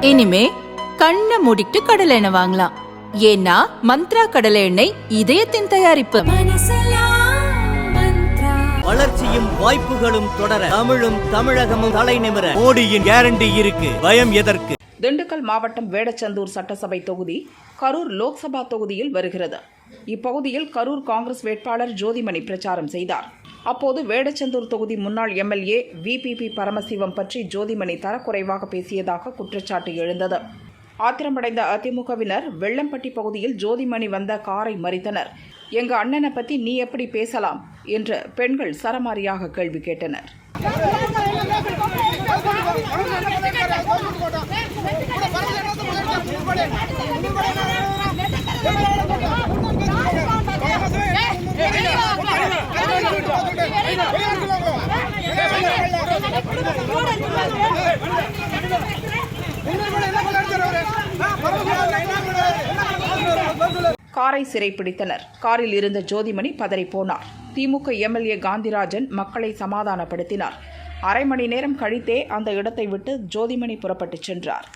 இனிமே கண்ணை மூடிட்டு கடலை எண்ணெய் வாங்கலாம். ஏன்னா மந்த்ரா கடலை எண்ணெய் இதயத்தின் தயாரிப்பு. வளர்ச்சியும் வாய்ப்புகளும் தொடர தமிழும் தமிழகமும் தலைநிமிர மோடியின் கேரண்டி இருக்கு. பயம் எதற்கு? திண்டுக்கல் மாவட்டம் வேடச்சந்தூர் சட்டசபை தொகுதி கரூர் லோக்சபா தொகுதியில் வருகிறது. இப்பகுதியில் கரூர் காங்கிரஸ் வேட்பாளர் ஜோதிமணி பிரச்சாரம் செய்தார். அப்போது வேடச்சந்தூர் தொகுதி முன்னாள் எம்எல்ஏ விபிபி பரமசிவம் பற்றி ஜோதிமணி தரக்குறைவாக பேசியதாக குற்றச்சாட்டு எழுந்தது ஆத்திரமடைந்த அதிமுகவினர் வெள்ளம்பட்டி பகுதியில் ஜோதிமணி வந்த காரை மறித்தனர் எங்க அண்ணனை பத்தி நீ எப்படி பேசலாம் என்று பெண்கள் சரமாரியாக கேள்வி கேட்டனர் காரை சிறைப்பிடித்தனர் காரில் இருந்த ஜோதிமணி பதறிப் போனார். திமுக எம்எல்ஏ காந்திராஜன் மக்களை சமாதானப்படுத்தினார். அரை மணி நேரம் கழித்தே அந்த இடத்தை விட்டு ஜோதிமணி புறப்பட்டுச் சென்றார்.